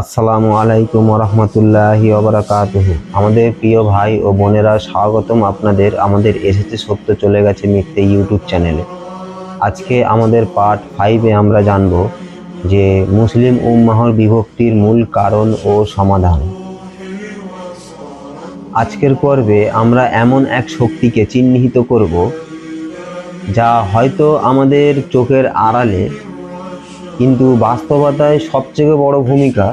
আসসালামু আলাইকুম রহমতুল্লাহি ওবরাকাতুহ। আমাদের প্রিয় ভাই ও বোনেরা, স্বাগতম আপনাদের আমাদের এসেছে সত্য চলে গেছে মিথ্যে ইউটিউব চ্যানেলে। আজকে আমাদের পার্ট ফাইভে আমরা জানব যে মুসলিম উম্মাহর বিভক্তির মূল কারণ ও সমাধান। আজকের পর্বে আমরা এমন এক শক্তিকে চিহ্নিত করব যা হয়তো আমাদের চোখের আড়ালে, কিন্তু বাস্তবতায় সবচেয়ে বড় ভূমিকা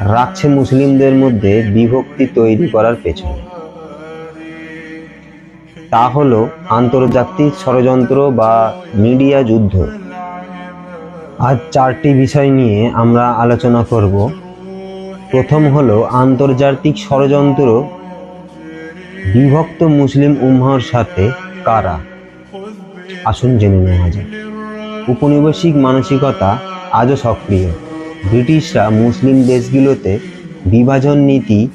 রাখছে মুসলিমদের মধ্যে বিভক্তি তৈরি করার পেছনে। তা হল আন্তর্জাতিক ষড়যন্ত্র বা মিডিয়া যুদ্ধ। আজ চারটি বিষয় নিয়ে আমরা আলোচনা করব। প্রথম হলো আন্তর্জাতিক ষড়যন্ত্র। বিভক্ত মুসলিম উম্মাহর সাথে কারা? আসুন জেনে নেওয়া যায় উপনিবেশিক মানসিকতা আজও সক্রিয়। ব্রিটিশরা মুসলিম দেশগুলোতে বিভাজন নীতি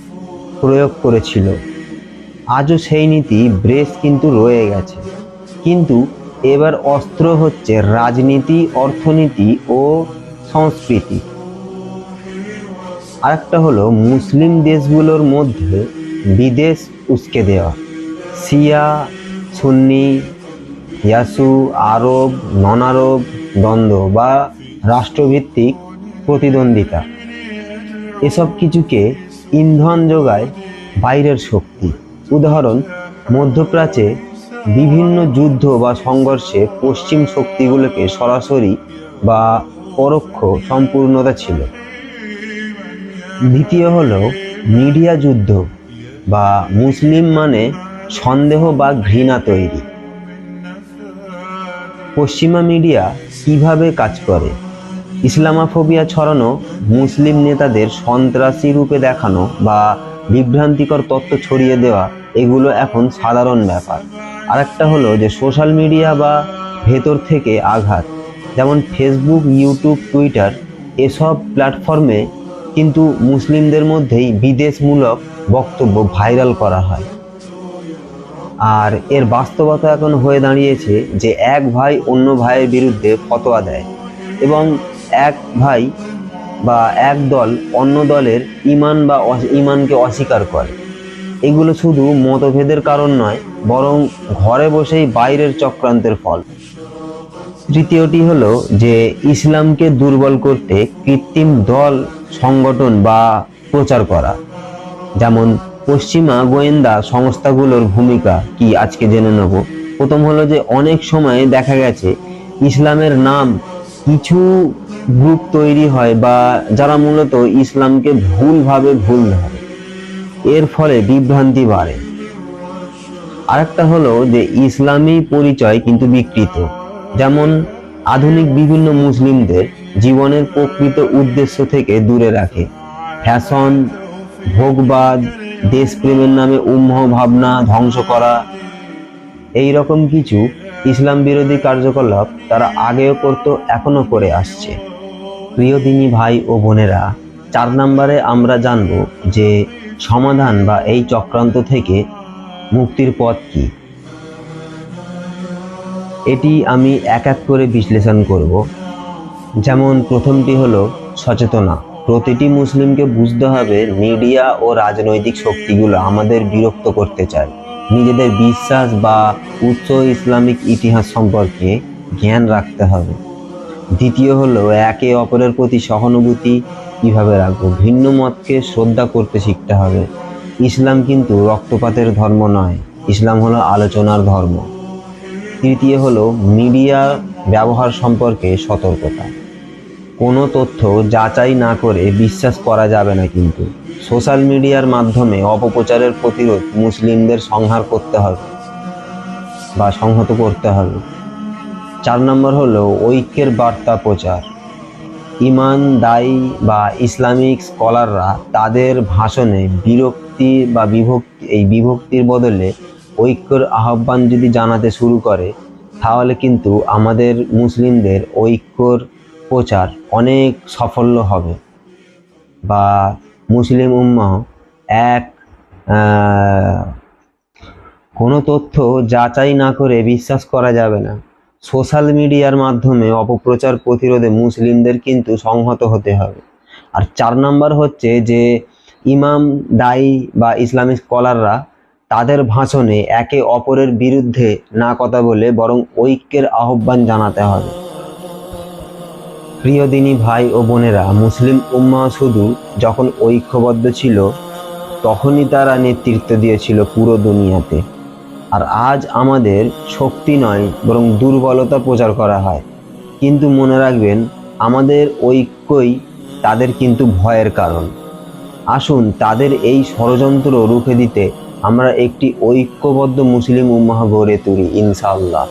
প্রয়োগ করেছিল। আজও সেই নীতি ব্রেস কিন্তু রয়ে গেছে। কিন্তু এবার অস্ত্র হচ্ছে রাজনীতি, অর্থনীতি ও সংস্কৃতি। আরেকটা হলো মুসলিম দেশগুলোর মধ্যে বিদেশ উস্কে দেওয়া। সিয়া সুন্নি, ইয়াসু, আরব নন আরব দ্বন্দ্ব বা রাষ্ট্রভিত্তিক প্রতিদ্বন্দ্বিতা। এসব কিছুকে ইন্ধন যোগায় বাইরের শক্তি। উদাহরণ, মধ্যপ্রাচ্যে বিভিন্ন যুদ্ধ বা সংঘর্ষে পশ্চিম শক্তিগুলোকে সরাসরি বা পরোক্ষ সম্পূর্ণতা ছিল। দ্বিতীয় হল, মিডিয়া যুদ্ধ বা মুসলিম মানে সন্দেহ বা ঘৃণা তৈরি। পশ্চিমা মিডিয়া কীভাবে কাজ করে? ইসলামাফোবিয়া ছড়ানো মুসলিম নেতাদের সন্ত্রাসী রূপে দেখানো বা বিভ্রান্তিকর তথ্য ছড়িয়ে দেওয়া, এগুলো এখন সাধারণ ব্যাপার। আরেকটা হলো যে সোশ্যাল মিডিয়া বা ভেতর থেকে আঘাত, যেমন ফেসবুক, ইউটিউব, টুইটার, এসব প্ল্যাটফর্মে কিন্তু মুসলিমদের মধ্যেই বিদেশমূলক বক্তব্য ভাইরাল করা হয়। আর এর বাস্তবতা এখন হয়ে দাঁড়িয়েছে যে এক ভাই অন্য ভাইয়ের বিরুদ্ধে ফতোয়া দেয় এবং এক ভাই বা এক দল অন্য দলের ইমান বা ইমানকে অস্বীকার করে। এগুলো শুধু মতভেদের কারণ নয়, বরং ঘরে বসেই বাইরের চক্রান্তের ফল। তৃতীয়টি হলো যে, ইসলামকে দুর্বল করতে কৃত্রিম দল, সংগঠন বা প্রচার করা। যেমন, পশ্চিমা গোয়েন্দা সংস্থাগুলোর ভূমিকা কি আজকে জেনে নেব। প্রথম হলো যে, অনেক সময় দেখা গেছে, ইসলামের নাম কিছু গ্রুপ তৈরি হয় বা যারা মূলত ইসলামকে ভুলভাবে ভুল ধরে, এর ফলে বিভ্রান্তি বাড়ে। আরেকটা হলো যে ইসলামী পরিচয় কিন্তু বিকৃত। যেমন আধুনিক বিভিন্ন মুসলিমদের জীবনের প্রকৃত উদ্দেশ্য থেকে দূরে রাখে। ফ্যাশন, ভোগবাদ, দেশপ্রেমের নামে উম্মহ ভাবনা ধ্বংস করা, এই রকম কিছু ইসলাম বিরোধী কার্যকলাপ তারা আগেও করতো এখনও করে আসছে। প্রিয় দিনী ভাই ও বোনেরা, চার নম্বরে আমরা জানব যে সমাধান বা এই চক্রান্ত থেকে মুক্তির পথ কি। এটি আমি এক এক করে বিশ্লেষণ করব। যেমন প্রথমটি হলো সচেতনা। প্রতিটি মুসলিমকে বুঝতে হবে মিডিয়া ও রাজনৈতিক শক্তিগুলো আমাদের বিরক্ত করতে চায়। নিজেদের বিশ্বাস বা উচ্চ ইসলামিক ইতিহাস সম্পর্কে জ্ঞান রাখতে হবে। দ্বিতীয় হলো একে অপরের প্রতি সহানুভূতি। কীভাবে রাখব? ভিন্ন মতকে শ্রদ্ধা করতে শিখতে হবে। ইসলাম কিন্তু রক্তপাতের ধর্ম নয়। ইসলাম হলো আলোচনার ধর্ম। তৃতীয় হলো মিডিয়া ব্যবহার সম্পর্কে সতর্কতা। কোনো তথ্য যাচাই না করে বিশ্বাস করা যাবে না কিন্তু। সোশ্যাল মিডিয়ার মাধ্যমে অপপ্রচারের প্রতিরোধ মুসলিমদের সংহার করতে হবে বা সংহত করতে হবে। চার নম্বর হলো ঐক্যের বার্তা প্রচার। ইমান, দায়ী বা ইসলামিক স্কলাররা তাদের ভাষণে বিরক্তি বা বিভক্তি এই বিভক্তির বদলে ঐক্যর আহ্বান যদি জানাতে শুরু করে, তাহলে কিন্তু আমাদের মুসলিমদের ঐক্যর প্রচার অনেক সাফল্য হবে। বা মুসলিম উম্মাহ এক কোনো তথ্য যাচাই না করে বিশ্বাস করা যাবে না। সোশ্যাল মিডিয়ার মাধ্যমে অপপ্রচার প্রতিরোধে মুসলিমদের কিন্তু সংহত হতে হবে। আর চার নাম্বার হচ্ছে যে, ইমাম, দায়ী বা ইসলামিক স্কলাররা তাদের ভাষণে একে অপরের বিরুদ্ধে না কথা বলে বরং ঐক্যের আহ্বান জানাতে হবে। প্রিয় দিনী ভাই ও বোনেরা, মুসলিম উম্মা শুধু যখন ঐক্যবদ্ধ ছিল, তখনই তারা নেতৃত্ব দিয়েছিল পুরো দুনিয়াতে। আর আজ আমাদের শক্তি নয়, বরং দুর্বলতা প্রচার করা হয়। কিন্তু মনে রাখবেন, আমাদের ঐক্যই তাদের কিন্তু ভয়ের কারণ। আসুন, তাদের এই ষড়যন্ত্র রুখে দিতে আমরা একটি ঐক্যবদ্ধ মুসলিম উম্মাহ গড়ে তুলি, ইনশাআল্লাহ।